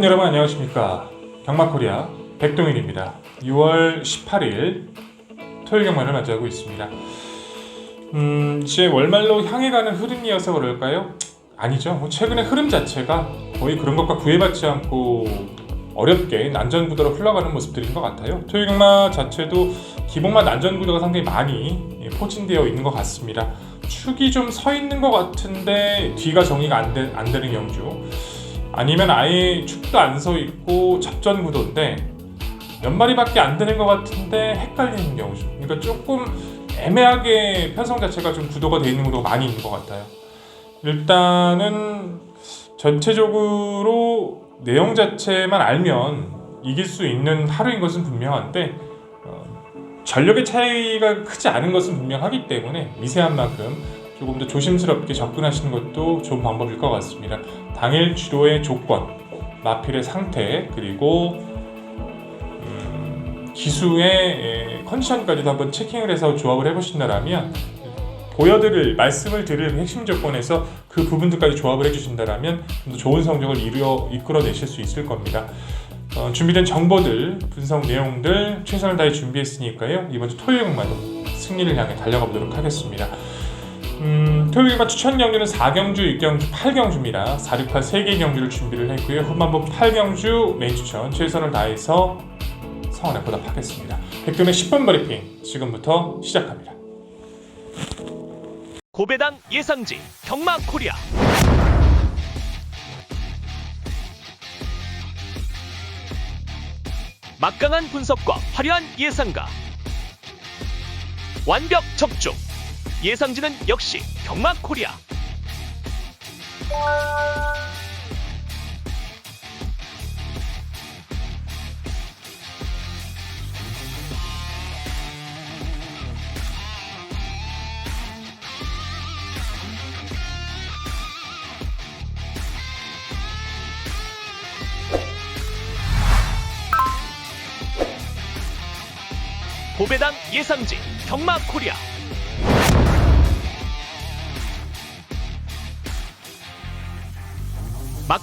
경마팬 여러분 안녕하십니까? 경마코리아 백동일입니다. 6월 18일 토요일 경마를 맞이하고 있습니다. 음 이제 월말로 향해 가는 흐름이어서 그럴까요? 아니죠. 뭐 최근의 흐름 자체가 거의 그런 것과 구애받지 않고 어렵게 난전구도로 흘러가는 모습들인 것 같아요. 토요일 경마 자체도 기본만 난전구도가 상당히 많이 예, 포진되어 있는 것 같습니다. 축이 좀 서 있는 것 같은데 뒤가 정리가 안, 되, 안 되는 경주 아니면 아예 축도 안 서 있고 접전 구도인데 몇 마리밖에 안 되는 것 같은데 헷갈리는 경우죠. 그러니까 조금 애매하게 편성 자체가 좀 구도가 돼 있는 구도가 많이 있는 것 같아요. 일단은 전체적으로 내용 자체만 알면 이길 수 있는 하루인 것은 분명한데 어, 전력의 차이가 크지 않은 것은 분명하기 때문에 미세한 만큼 조금 더 조심스럽게 접근하시는 것도 좋은 방법일 것 같습니다. 당일 주도의 조건, 마필의 상태, 그리고 음, 기수의 에, 컨디션까지도 한번 체킹을 해서 조합을 해보신다라면 보여드릴 말씀을 드릴 핵심 조건에서 그 부분들까지 조합을 해주신다라면 좀 더 좋은 성적을 이루어 이끌어내실 수 있을 겁니다. 어, 준비된 정보들, 분석 내용들 최선을 다해 준비했으니까요. 이번 주 토요일 경마도 승리를 향해 달려가 보도록 하겠습니다. 음, 토요일과 추천 경주는 4경주, 6경주, 8경주입니다. 4, 6, 8 3개의 경주를 준비를 했고요. 후반부 8경주 메인 추천 최선을 다해서 성원에 보답하겠습니다. 백금의 10분 브리핑 지금부터 시작합니다. 고배당 예상지 경마 코리아 막강한 분석과 화려한 예상가 완벽 적중 예상지는 역시 경마 코리아. 고배당 예상지 경마 코리아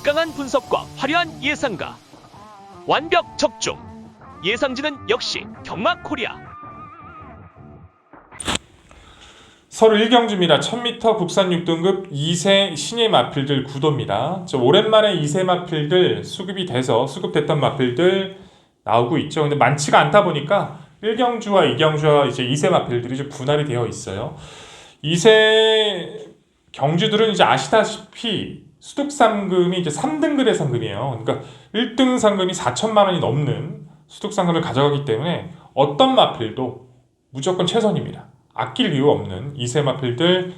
막강한 분석과 화려한 예상가 완벽 적중 예상지는 역시 경마 코리아 서로 1경주입니다. 1000m 국산 6등급 2세 신예 마필들 구도입니다. 저 오랜만에 2세 마필들 수급이 돼서 수급됐던 마필들 나오고 있죠. 근데 많지가 않다 보니까 1경주와 2경주와 이제 2세 마필들이 좀 분할이 되어 있어요. 2세 경주들은 이제 아시다시피 수득 상금이 이제 3등급의 상금이에요. 그러니까 1등 상금이 4천만 원이 넘는 수득 상금을 가져가기 때문에 어떤 마필도 무조건 최선입니다. 아낄 이유 없는 2세 마필들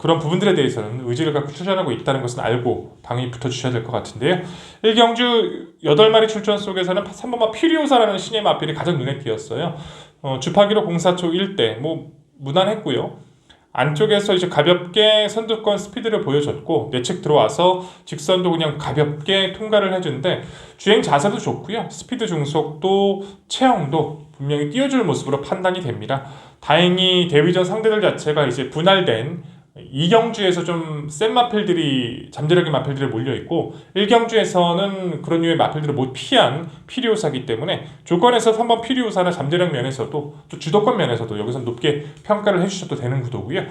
그런 부분들에 대해서는 의지를 갖고 출전하고 있다는 것은 알고 당연히 붙어주셔야 될 것 같은데요. 1경주 8마리 출전 속에서는 3번마 피리오사라는 신예 마필이 가장 눈에 띄었어요. 어, 주파기로 공사초 1대 뭐 무난했고요. 안쪽에서 이제 가볍게 선두권 스피드를 보여줬고 내측 들어와서 직선도 그냥 가볍게 통과를 해주는데 주행 자세도 좋고요. 스피드 중속도 체형도 분명히 띄워줄 모습으로 판단이 됩니다. 다행히 데뷔전 상대들 자체가 이제 분할된 이경주에서 좀 센 마필들이 잠재력의 마필들이 몰려 있고 1경주에서는 그런 류의 마필들을 못 피한 피리오사기 때문에 조건에서 3번 피리오사나 잠재력 면에서도 또 주도권 면에서도 여기서 높게 평가를 해주셔도 되는 구도고요.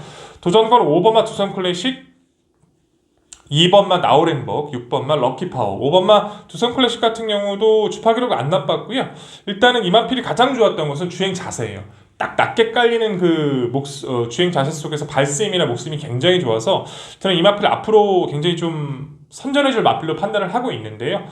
도전권 5번마 두산 클래식 2번마 나우랭벅, 6번마 럭키파워, 5번마 두산 클래식 같은 경우도 주파 기록 안 나빴고요. 일단은 이마필이 가장 좋았던 것은 주행 자세예요. 딱 낮게 깔리는 그 목, 어, 주행 자세 속에서 발스임이나 목숨이 굉장히 좋아서 저는 이 마필 앞으로 굉장히 좀 선전해줄 마필로 판단을 하고 있는데요.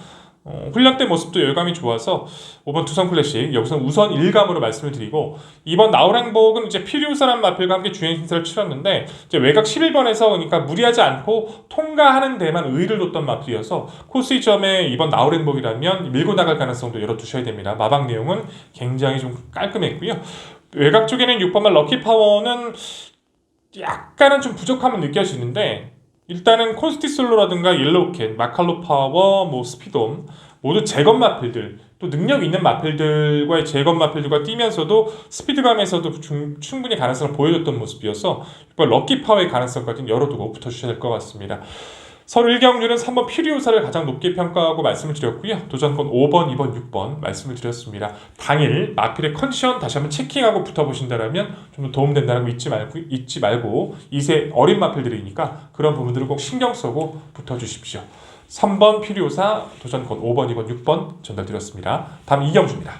어, 훈련 때 모습도 열감이 좋아서 5번 두산 클래식 여기서 우선 1감으로 말씀을 드리고 2번 나우랭복은 이제 피리우사란 마필과 함께 주행 행사를 치렀는데 이제 외곽 11번에서 그러니까 무리하지 않고 통과하는 데만 의의를 뒀던 마필이어서 코스 2점에 2번 나우랭복이라면 밀고 나갈 가능성도 열어두셔야 됩니다. 마방 내용은 굉장히 좀 깔끔했고요. 외곽 쪽에는 6번만 럭키 파워는 약간은 좀 부족함은 느껴지는데 일단은 콘스티솔로라든가 옐로우캣, 마칼로 파워, 뭐 스피돔 모두 재건 마필들 또 능력 있는 마필들과의 재건 마필들과 뛰면서도 스피드감에서도 중- 충분히 가능성을 보여줬던 모습이어서 이번 럭키 파워의 가능성까지는 열어두고 붙어주셔야 될 것 같습니다. 서로 1경주는 3번 피리우사를 가장 높게 평가하고 말씀을 드렸고요. 도전권 5번, 2번, 6번 말씀을 드렸습니다. 당일 마필의 컨디션 다시 한번 체킹하고 붙어보신다면 좀거 잊지 말고, 잊지 말고 2세 어린 마필들이니까 그런 부분들을 꼭 신경 쓰고 붙어주십시오. 3번 피리우사 도전권 5번, 2번, 6번 전달드렸습니다. 다음 이경주입니다.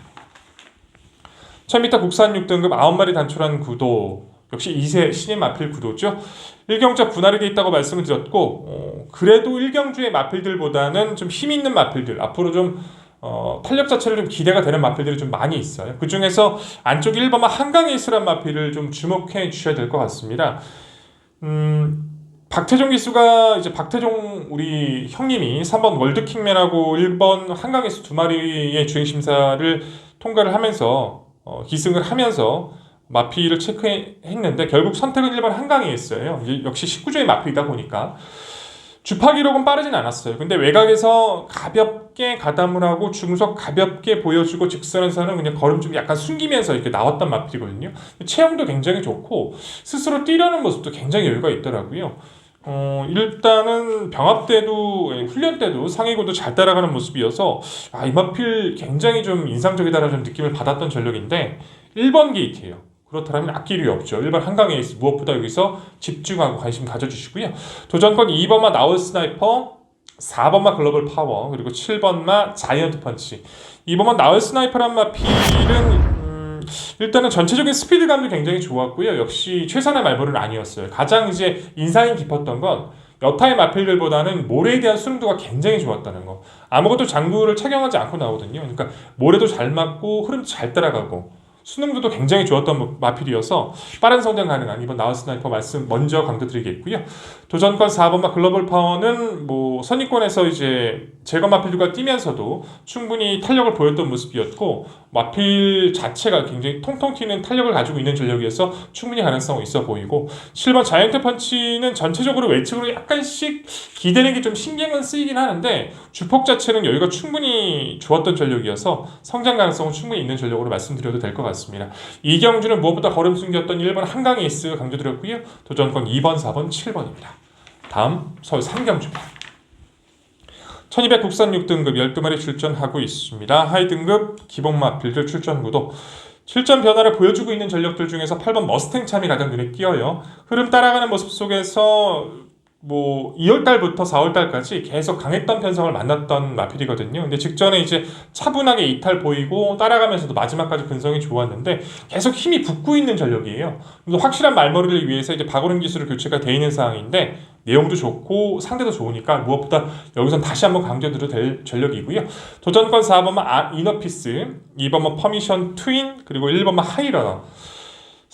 1000m 국산 6등급 9마리 단촐한 구도 역시 2세 신인 마필 구도죠. 1경자 분할이 돼 있다고 말씀을 드렸고 어, 그래도 1경주의 마필들보다는 좀 힘 있는 마필들 앞으로 좀 어, 탄력 자체를 좀 기대가 되는 마필들이 좀 많이 있어요. 그 중에서 안쪽 1번마 한강에이스란 마필을 좀 주목해 주셔야 될 것 같습니다. 음, 박태종 기수가 이제 박태종 우리 형님이 3번 월드킹맨하고 1번 한강에이스 두 마리의 주행 심사를 통과를 하면서 어, 기승을 하면서 마피를 체크했는데 결국 선택은 1번 한강에이스예요. 이제 역시 19조의 마피이다 보니까 주파 기록은 빠르진 않았어요. 근데 외곽에서 가볍게 가담을 하고 중속 가볍게 보여주고 직선에서는 그냥 걸음 좀 약간 숨기면서 이렇게 나왔던 마필이거든요. 체형도 굉장히 좋고 스스로 뛰려는 모습도 굉장히 여유가 있더라고요. 어, 일단은 병합 때도 예, 훈련 때도 상위고도 잘 따라가는 모습이어서 아, 이 마필 굉장히 좀 인상적이다라는 좀 느낌을 받았던 전력인데 1번 게이트예요. 그렇다면 아낄 이유 없죠. 1번 한강에 있어 무엇보다 여기서 집중하고 관심 가져주시고요. 도전권 2번마 나울 스나이퍼, 4번마 글로벌 파워, 그리고 7번마 자이언트 펀치. 2번마 나울 스나이퍼란 마 필은 음, 일단은 전체적인 스피드감도 굉장히 좋았고요. 역시 최선의 말벌은 아니었어요. 가장 이제 인상이 깊었던 건 여타의 마필들보다는 모래에 대한 수능도가 굉장히 좋았다는 거. 아무것도 장구를 착용하지 않고 나오거든요. 그러니까 모래도 잘 맞고 흐름도 잘 따라가고 수능도도 굉장히 좋았던 마필이어서 빠른 성장 가능한 이번 나우 스나이퍼 말씀 먼저 강조드리겠고요. 도전권 4번마 글로벌 파워는 뭐 선입권에서 이제 제거 마필들과 뛰면서도 충분히 탄력을 보였던 모습이었고 마필 자체가 굉장히 통통 튀는 탄력을 가지고 있는 전력이어서 충분히 가능성이 있어 보이고 7번 자이언트 펀치는 전체적으로 외측으로 약간씩 기대는 게 좀 신경은 쓰이긴 하는데 주폭 자체는 여유가 충분히 좋았던 전력이어서 성장 가능성은 충분히 있는 전력으로 말씀드려도 될 것 같습니다. 이경주는 무엇보다 걸음 숨겼던 1번 한강 에이스 강조드렸고요. 도전권 2번, 4번, 7번입니다. 다음 서울 삼경주입니다. 1200 국산 6등급 12마리 출전하고 있습니다. 하이 등급 기본 마필들 출전 구도 7점 변화를 보여주고 있는 전력들 중에서 8번 머스탱 참이 가장 눈에 띄어요. 흐름 따라가는 모습 속에서 뭐 2월 달부터 4월 달까지 계속 강했던 편성을 만났던 마필이거든요. 근데 직전에 이제 차분하게 이탈 보이고 따라가면서도 마지막까지 근성이 좋았는데 계속 힘이 붙고 있는 전력이에요. 확실한 말머리를 위해서 이제 박오른 기술을 교체가 돼 있는 상황인데 내용도 좋고 상대도 좋으니까 무엇보다 여기선 다시 한번 강조드려도 될 전력이고요. 도전권 4번만 아, 이너피스, 2번만 퍼미션 트윈, 그리고 1번만 하이러너.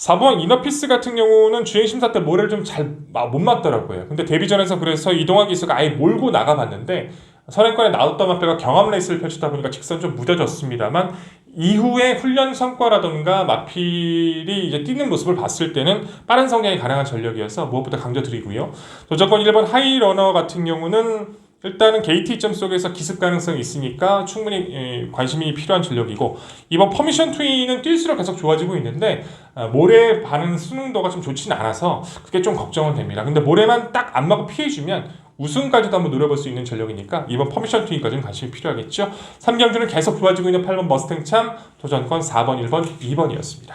4번 이너피스 같은 경우는 주행심사 때 모래를 좀 잘 못 맞더라고요. 근데 데뷔전에서 그래서 이동학 기수가 아예 몰고 나가봤는데 선행권에 나왔던 마페가 경험 레이스를 펼치다 보니까 직선 좀 무뎌졌습니다만 이후에 훈련 성과라던가 마필이 이제 뛰는 모습을 봤을 때는 빠른 성장이 가능한 전력이어서 무엇보다 강조드리고요. 도전권 1번 하이러너 같은 경우는 일단은 게이트 이점 속에서 기습 가능성이 있으니까 충분히 예, 관심이 필요한 전력이고 이번 퍼미션 트윈은 뛸수록 계속 좋아지고 있는데 아, 모래 반응 수능도가 좀 좋지는 않아서 그게 좀 걱정은 됩니다. 근데 모래만 딱 안 맞고 피해주면 우승까지도 한번 노려볼 수 있는 전력이니까 이번 퍼미션 트윈까지는 관심이 필요하겠죠. 3경주는 계속 좋아지고 있는 8번 머스탱 참 도전권 4번, 1번, 2번이었습니다.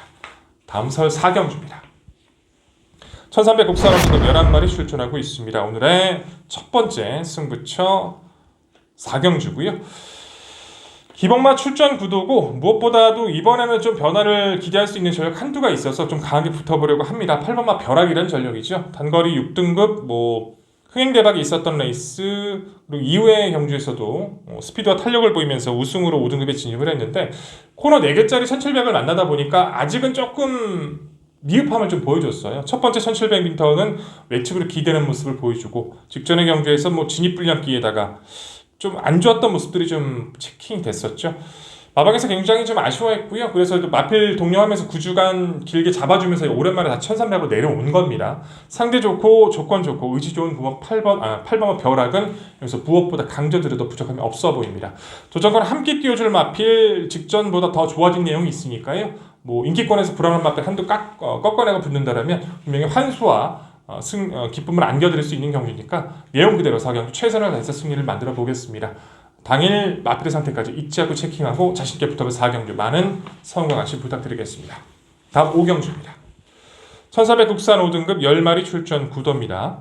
다음 설 4경주입니다. 1300 국산원 등급 11마리 출전하고 있습니다. 오늘의 첫 번째 승부처 4경주고요. 기복마 출전 구도고 무엇보다도 이번에는 좀 변화를 기대할 수 있는 전력 한두가 있어서 좀 강하게 붙어보려고 합니다. 8번마 벼락이라는 전력이죠. 단거리 6등급 뭐 흥행 대박이 있었던 레이스 그리고 이후의 경주에서도 어, 스피드와 탄력을 보이면서 우승으로 5등급에 진입을 했는데 코너 4개짜리 1700을 만나다 보니까 아직은 조금 미흡함을 좀 보여줬어요. 첫 번째 1700m는 외측으로 기대는 모습을 보여주고 직전의 경주에서 뭐 진입 불량기에다가 좀 안 좋았던 모습들이 좀 체킹이 됐었죠. 마방에서 굉장히 좀 아쉬워했고요. 그래서 또 마필 동료하면서 9주간 길게 잡아주면서 오랜만에 다 1300으로 내려온 겁니다. 상대 좋고 조건 좋고 의지 좋은 9번 8번 아 8번의 벼락은 여기서 무엇보다 강조드려도 부족함이 없어 보입니다. 도전권 함께 띄워줄 마필 직전보다 더 좋아진 내용이 있으니까요. 뭐 인기권에서 불안한 마필 한두 깎, 어, 꺾어내가 붙는다라면 분명히 환수와 어, 승, 어, 기쁨을 안겨드릴 수 있는 경기니까 내용 그대로 4경기 최선을 다해서 승리를 만들어 보겠습니다. 당일 마필의 상태까지 잊지 않고 체킹하고 자신께 붙어볼 4경기 많은 성과 관심 부탁드리겠습니다. 다음 5경주입니다. 1400 국산 5등급 10마리 출전 9도입니다.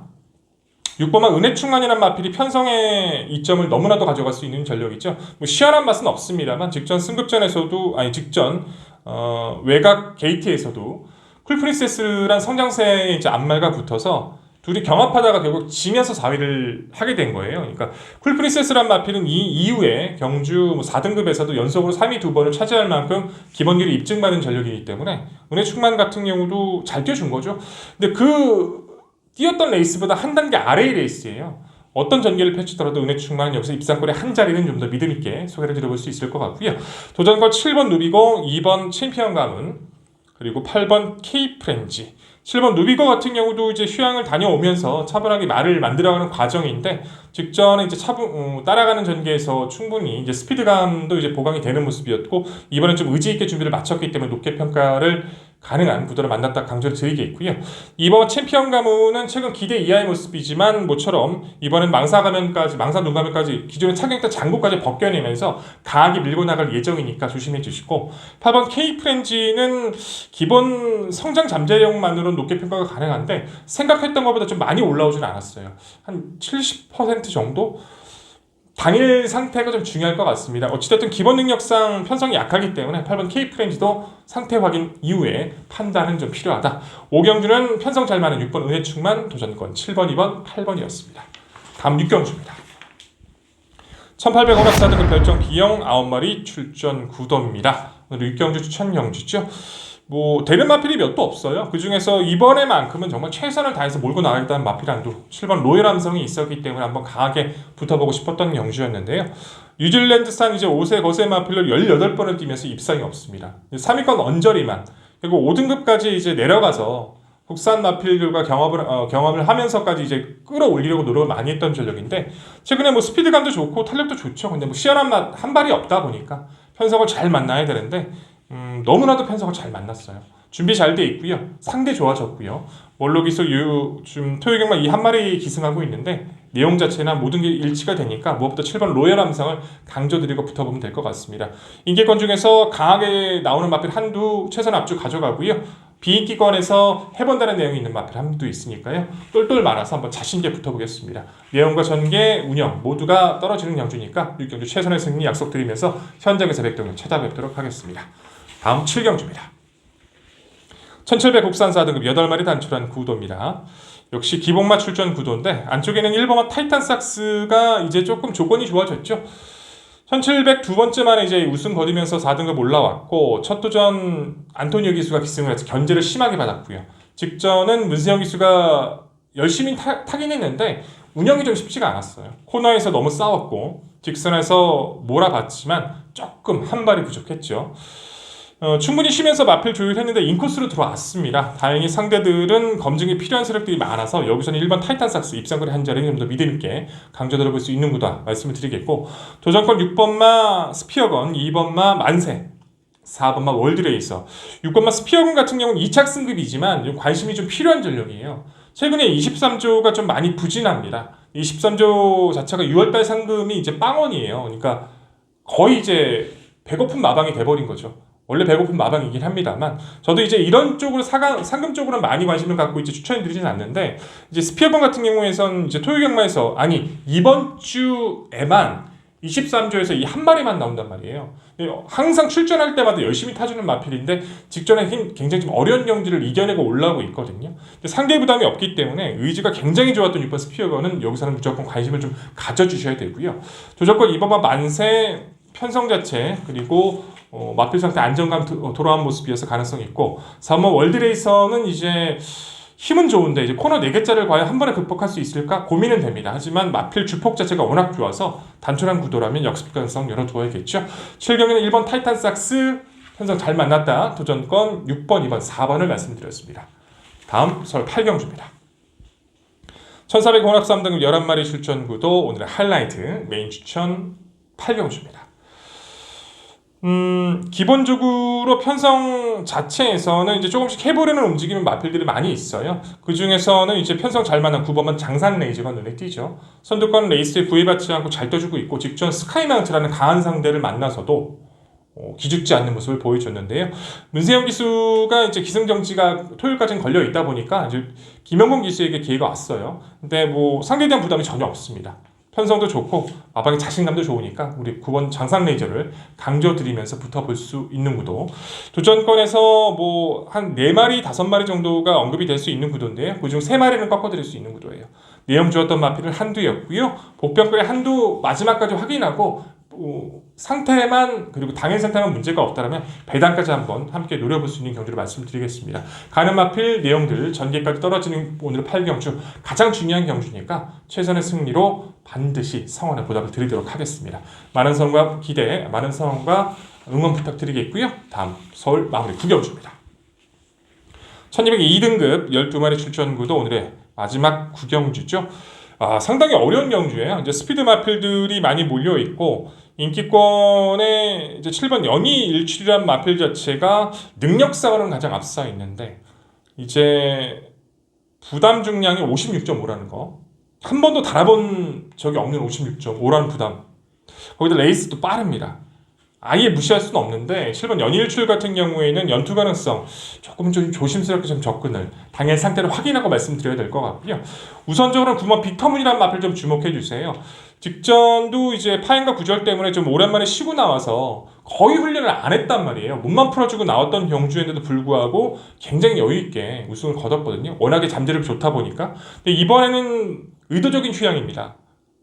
6번만 은혜충만이라는 마필이 편성의 이점을 너무나도 가져갈 수 있는 전력이죠. 뭐 시원한 맛은 없습니다만 직전 승급전에서도 아니 직전 어, 외곽 게이트에서도 쿨프린세스란 성장세의 이제 앞말과 붙어서 둘이 경합하다가 결국 지면서 4위를 하게 된 거예요. 그러니까 쿨프린세스란 마필은 이 이후에 경주 뭐 4등급에서도 연속으로 3위 두 번을 차지할 만큼 기본기를 입증받은 전력이기 때문에 은혜 충만 같은 경우도 잘 뛰어준 거죠. 근데 그 뛰었던 레이스보다 한 단계 아래의 레이스예요. 어떤 전개를 펼치더라도 은혜 충만은 여기서 입상권의 한 자리는 좀 더 믿음 있게 소개를 드려볼 수 있을 것 같고요. 도전권 7번 누비고 2번 챔피언 가문 그리고 8번 K 프렌지 7번 누비거 같은 경우도 이제 휴양을 다녀오면서 차분하게 말을 만들어가는 과정인데 직전에 이제 차분 어, 따라가는 전개에서 충분히 이제 스피드감도 이제 보강이 되는 모습이었고 이번엔 좀 의지 있게 준비를 마쳤기 때문에 높게 평가를 가능한 구도를 만났다 강조를 드리겠고요. 이번 챔피언 가문은 최근 기대 이하의 모습이지만 모처럼 이번엔 망사 가면까지 망사 눈 가면까지 기존에 착용했던 장구까지 벗겨내면서 강하게 밀고 나갈 예정이니까 조심해 주시고 8번 K 프렌지는 기본 성장 잠재력만으로는 높게 평가가 가능한데 생각했던 것보다 좀 많이 올라오진 않았어요. 한 70% 정도? 당일 상태가 좀 중요할 것 같습니다. 어찌됐든 기본 능력상 편성이 약하기 때문에 8번 K 프렌즈도 상태 확인 이후에 판단은 좀 필요하다. 오경주는 편성 잘 맞는 6번 은혜충만 도전권 7번, 2번, 8번이었습니다. 다음 6경주입니다. 1800 오락사 등급 별정 비영 9마리 출전 9도입니다. 오늘 6경주 추천 경주죠. 뭐 되는 마필이 몇 도 없어요. 그 중에서 이번에만큼은 정말 최선을 다해서 몰고 나가겠다는 마필 한도 7번 로열 함성이 있었기 때문에 한번 강하게 붙어보고 싶었던 경주였는데요. 뉴질랜드산 이제 5세 거세 마필로 18번을 뛰면서 입상이 없습니다. 3위권 언저리만 그리고 5등급까지 이제 내려가서 국산 마필들과 경험을 어, 경험을 하면서까지 이제 끌어올리려고 노력을 많이 했던 전력인데 최근에 뭐 스피드감도 좋고 탄력도 좋죠. 근데 뭐 시원한 맛 한 발이 없다 보니까 편성을 잘 만나야 되는데 음, 너무나도 편성을 잘 만났어요. 준비 잘 돼 있고요. 상대 좋아졌고요. 원로 기술 요즘 토요경만 이 한 마리 기승하고 있는데 내용 자체나 모든 게 일치가 되니까 무엇보다 7번 로열 함상을 강조드리고 붙어보면 될 것 같습니다. 인기권 중에서 강하게 나오는 마필 한두 최선 압축 가져가고요. 비인기권에서 해본다는 내용이 있는 마필 한두 있으니까요. 똘똘 말아서 한번 자신있게 붙어보겠습니다. 내용과 전개, 운영 모두가 떨어지는 경주니까 6경주 최선의 승리 약속드리면서 현장에서 백동을 찾아뵙도록 하겠습니다. 다음 7경주입니다. 1700 국산 4등급 8마리 단출한 구도입니다. 역시 기본마 출전 구도인데 안쪽에는 1번마 타이탄 삭스가 이제 조금 조건이 좋아졌죠. 1700 두 번째 만에 이제 우승 거두면서 4등급 올라왔고 첫 도전 안토니오 기수가 기승을 해서 견제를 심하게 받았고요. 직전은 문세영 기수가 열심히 타, 타긴 했는데 운영이 좀 쉽지가 않았어요. 코너에서 너무 싸웠고 직선에서 몰아봤지만 조금 한 발이 부족했죠. 어, 충분히 쉬면서 마필 조율했는데 인코스로 들어왔습니다. 다행히 상대들은 검증이 필요한 세력들이 많아서 여기서는 1번 타이탄 삭스 입상거리 한 자리 좀더 믿음 있게 강조 들어볼 수 있는 구다 말씀을 드리겠고 도전권 6번마 스피어건, 2번마 만세, 4번마 월드레이서, 6번마 스피어건 같은 경우는 2착 승급이지만 좀 관심이 좀 필요한 전력이에요. 최근에 23조가 좀 많이 부진합니다. 23조 자체가 6월달 상금이 이제 빵원이에요. 그러니까 거의 이제 배고픈 마방이 돼버린 거죠. 원래 배고픈 마방이긴 합니다만 저도 이제 이런 쪽으로 사가, 상금 쪽으로 많이 관심을 갖고 이제 추천해드리진 않는데 이제 스피어건 같은 경우에선 이제 토요 경마에서 아니 이번 주에만 23조에서 이 한 마리만 나온단 말이에요. 항상 출전할 때마다 열심히 타주는 마필인데 직전에 힘- 굉장히 좀 어려운 경기를 이겨내고 올라오고 있거든요. 상대 부담이 없기 때문에 의지가 굉장히 좋았던 6번 스피어건은 여기서는 무조건 관심을 좀 가져주셔야 되고요. 조정권 2번만 만세 편성 자체 그리고 어, 마필 상태 안정감 도- 어, 돌아온 모습이어서 가능성이 있고 3번 월드레이서는 이제 힘은 좋은데 이제 코너 4개짜리를 과연 한 번에 극복할 수 있을까 고민은 됩니다. 하지만 마필 주폭 자체가 워낙 좋아서 단촐한 구도라면 역습 가능성 열어두어야겠죠. 7경기는 1번 타이탄 삭스 편성 잘 만났다. 도전권 6번, 2번, 4번을 말씀드렸습니다. 다음 서울 8경주입니다. 1400 혼합 3등급 11마리 출전 구도 오늘의 하이라이트 메인 추천 8경주입니다. 음, 기본적으로 편성 자체에서는 이제 조금씩 해보려는 움직이는 마필들이 많이 있어요. 그 중에서는 이제 편성 잘 맞는 9번은 장산 레이저가 눈에 띄죠. 선두권 레이스에 구애받지 않고 잘 떠주고 있고 직전 스카이마운트라는 강한 상대를 만나서도 어, 기죽지 않는 모습을 보여줬는데요. 문세영 기수가 이제 기승정지가 토요일까지는 걸려 있다 보니까 이제 김영곤 기수에게 기회가 왔어요. 근데 뭐 상대에 대한 부담이 전혀 없습니다. 편성도 좋고 마방의 자신감도 좋으니까 우리 9번 장상 레이저를 강조드리면서 붙어볼 수 있는 구도. 도전권에서 뭐 한 4마리, 5마리 정도가 언급이 될 수 있는 구도인데요. 그중 3마리는 꺾어드릴 수 있는 구도예요. 내용 주었던 마필은 한두였고요. 복병권의 한두 마지막까지 확인하고 어, 상태만 그리고 당일 상태만 문제가 없다면 배당까지 한번 함께 노려볼 수 있는 경주를 말씀드리겠습니다. 가는 마필 내용들 전개까지 떨어지는 오늘 8경주 가장 중요한 경주니까 최선의 승리로 반드시 성원의 보답을 드리도록 하겠습니다. 많은 성과 기대, 많은 성원과 응원 부탁드리겠고요. 다음 서울 마무리 9경주입니다. 1202등급 12마리 출전구도 오늘의 마지막 구경주죠. 아, 상당히 어려운 경주예요. 이제 스피드 마필들이 많이 몰려 있고 인기권에 이제 7번 연희 일출이란 마필 자체가 능력상으로는 가장 앞서 있는데 이제 부담 중량이 56.5라는 거. 한 번도 달아본 적이 없는 56.5라는 부담. 거기다 레이스도 빠릅니다. 아예 무시할 수는 없는데 7번 연일출 같은 경우에는 연투 가능성 조금 좀 조심스럽게 좀 접근을 당일 상태를 확인하고 말씀드려야 될 것 같고요. 우선적으로 9번 빅터문이라는 마필 좀 주목해 주세요. 직전도 이제 파인과 구절 때문에 좀 오랜만에 쉬고 나와서 거의 훈련을 안 했단 말이에요. 몸만 풀어주고 나왔던 경주인데도 불구하고 굉장히 여유 있게 우승을 거뒀거든요. 워낙에 잠재력이 좋다 보니까. 근데 이번에는 의도적인 휴양입니다.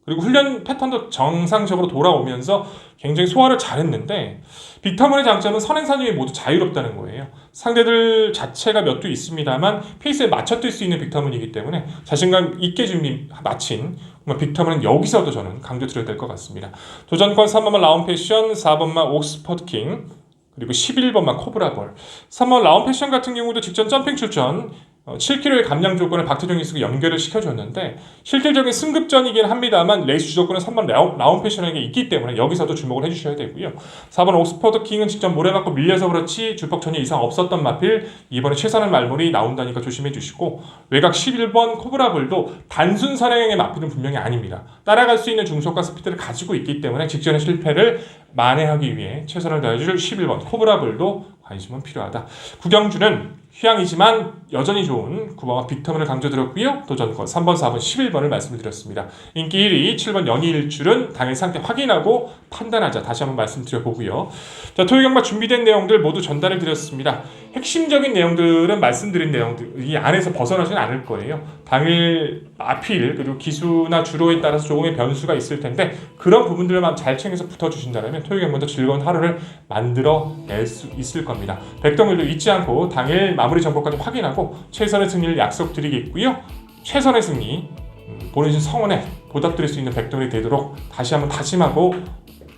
그리고 훈련 패턴도 정상적으로 돌아오면서 굉장히 소화를 잘했는데 빅터문의 장점은 선행사님이 모두 자유롭다는 거예요. 상대들 자체가 몇 두 있습니다만 페이스에 맞춰 뛸 수 있는 빅터문이기 때문에 자신감 있게 준비 마친 빅터문은 여기서도 저는 강조 드려야 될 것 같습니다. 도전권 3번만 라운 패션, 4번만 옥스퍼드 킹, 그리고 11번만 코브라볼. 3번 라운 패션 같은 경우도 직전 점핑 출전 어, 7km의 감량 조건을 박태종 기수가 연결을 시켜줬는데 실질적인 승급전이긴 합니다만 레이스 주도권은 3번 라운, 패션에게 있기 때문에 여기서도 주목을 해주셔야 되고요. 4번 옥스퍼드 킹은 직접 모래 맞고 밀려서 그렇지 주폭 전혀 이상 없었던 마필 이번에 최선의 말물이 나온다니까 조심해 주시고 외곽 11번 코브라볼도 단순 선행의 마필은 분명히 아닙니다. 따라갈 수 있는 중속과 스피드를 가지고 있기 때문에 직전의 실패를 만회하기 위해 최선을 다해줄 11번 코브라볼도 관심은 필요하다. 구경주는 휴양이지만 여전히 좋은 9번과 빅터문을 강조드렸고요. 도전권 3번, 4번, 11번을 말씀드렸습니다. 인기 1위 7번 연이일출은 당일 상태 확인하고 판단하자 다시 한번 말씀드려보고요. 자 토요경마 준비된 내용들 모두 전달해 드렸습니다. 핵심적인 내용들은 말씀드린 내용들 이 안에서 벗어나지는 않을 거예요. 당일 아필 그리고 기수나 주로에 따라서 조금의 변수가 있을 텐데 그런 부분들만 잘 챙겨서 붙어주신다면 토요경마도 즐거운 하루를 만들어낼 수 있을 겁니다. 백동일도 잊지 않고 당일 마무리 정보까지 확인하고 최선의 승리를 약속드리겠고요. 최선의 승리 음, 보내주신 성원에 보답드릴 수 있는 백동이 되도록 다시 한번 다짐하고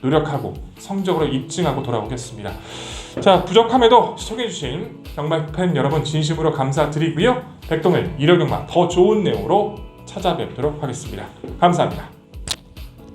노력하고 성적으로 입증하고 돌아오겠습니다. 자 부족함에도 시청해주신 경마팬 여러분 진심으로 감사드리고요. 백동일 일요경마 더 좋은 내용으로 찾아뵙도록 하겠습니다. 감사합니다.